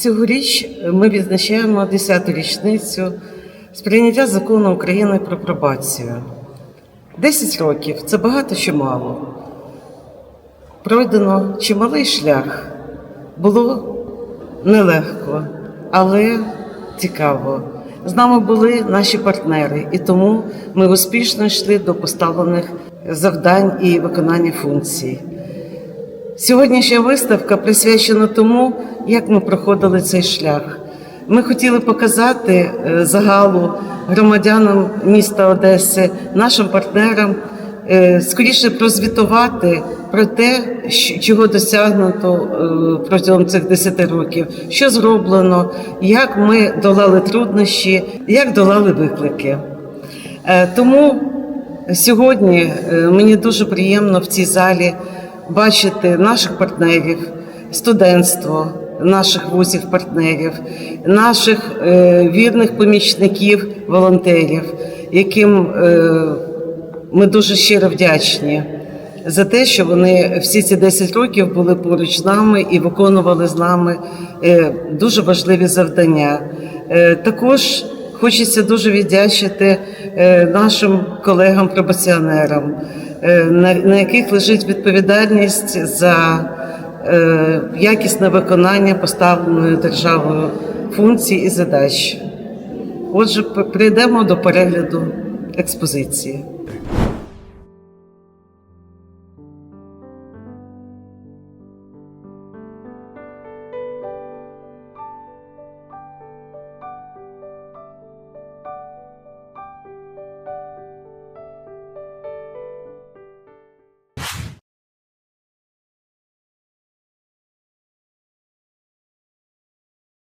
Цьогоріч ми відзначаємо 10-ту річницю з прийняття закону України про пробацію. 10 років це багато чи мало. Пройдено чималий шлях. Було нелегко, але цікаво. З нами були наші партнери, і тому ми успішно йшли до поставлених завдань і виконання функцій. Сьогоднішня виставка присвячена тому, як ми проходили цей шлях. Ми хотіли показати е, загалу громадянам міста Одеси, нашим партнерам, е, скоріше прозвітувати про те, чого досягнуто е, протягом цих 10 років, що зроблено, як ми долали труднощі, як долали виклики. Тому сьогодні мені дуже приємно в цій залі бачити наших партнерів, студентство наших вузів-партнерів, наших е, вірних помічників, волонтерів, яким е, ми дуже щиро вдячні за те, що вони всі ці 10 років були поруч з нами і виконували з нами е, дуже важливі завдання. Також хочеться дуже віддячити е, нашим колегам-пробаціонерам, е, на яких лежить відповідальність за е, якісне виконання поставленої державою функцій і задач. Отже, прийдемо до перегляду експозиції.